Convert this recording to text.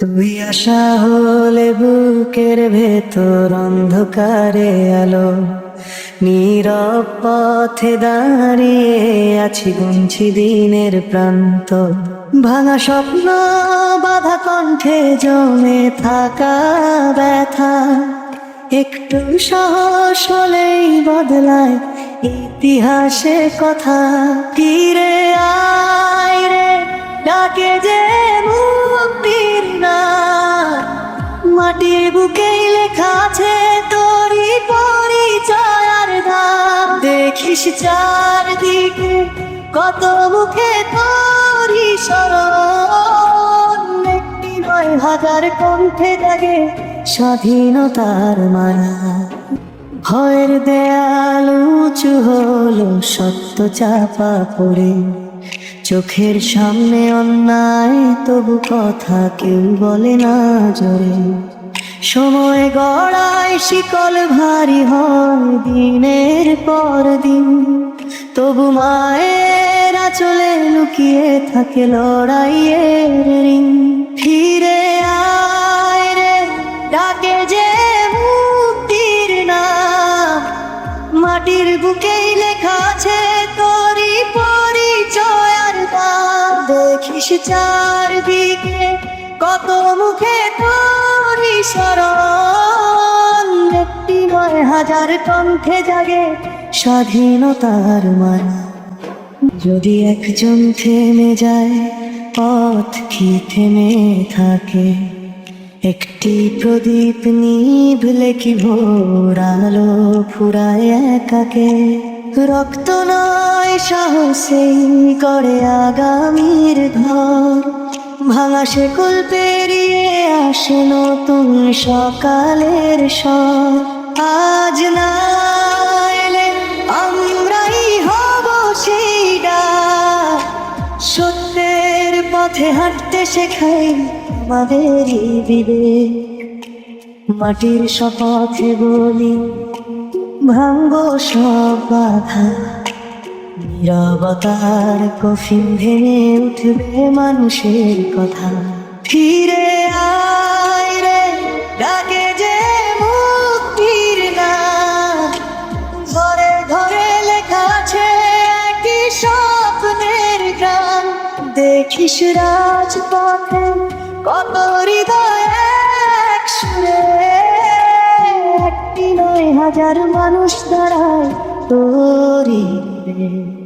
তুই আশা হলে বুকের ভেতর অন্ধকারে আলো। নীরব পথে দাঁড়িয়ে আছি গুনছি দিনের প্রান্ত। ভাঙা স্বপ্ন বাধা কণ্ঠে জমে থাকা ব্যথা। একটু সাহস হলেই বদলায় ইতিহাসে কথা। তীরে আয় রে, ডাকে যে বুকেই লেখা আছে, তোরই পরিচয় আর দাম দেখিস চারদিকে, কত মুখে তোরই স্মরণ একটি নয় হাজার কণ্ঠে জাগে স্বাধীনতার মায়া ভয়ের দেয়াল উঁচু হলো, সত্য চাপা পড়ে। চোখের সামনে অন্যায়, তবু কথা কেউ বলে না জোরে। সময় গড়ায় শিকল ভারী হয় দিনের পর দিন। তবু মায়ের চলে লুকিয়ে থাকে লড়াইয়ের রিং ফিরে আয় রে, ডাকে যে মুক্তির না মাটির বুকেই লেখা আছে তোরই পরিচয় আর দেখিস চারদিকে কত মুখে স্মরণ। একটি নয় হাজার কণ্ঠে জাগে স্বাধীনতার মায়া যদি একজন থেমে যায়, পথ কি থেমে থাকে? একটি প্রদীপ নিভলে কি ভোর আলো ফুরায় একাকে? রক্ত নয় সাহসেই করে আগামীর ঘর ভাঙা শেকল পেরিয়ে আসে নতুন সকালের সব আজ না এলে আমরাই হব সেইটা সত্যের পথে হাঁটতে শেখাই আমাদেরই বিবেক। মাটির শপথে বলি ভাঙ্গ সব বাধা। নিরবতার কফিন ভেঙে উঠবে মানুষের কথা। ফিরে আয় রে, ডাকে যে মুক্তির না গান। দেখিস কত হৃদয় একটি নয় হাজার মানুষ দাঁড়ায় তোরই রে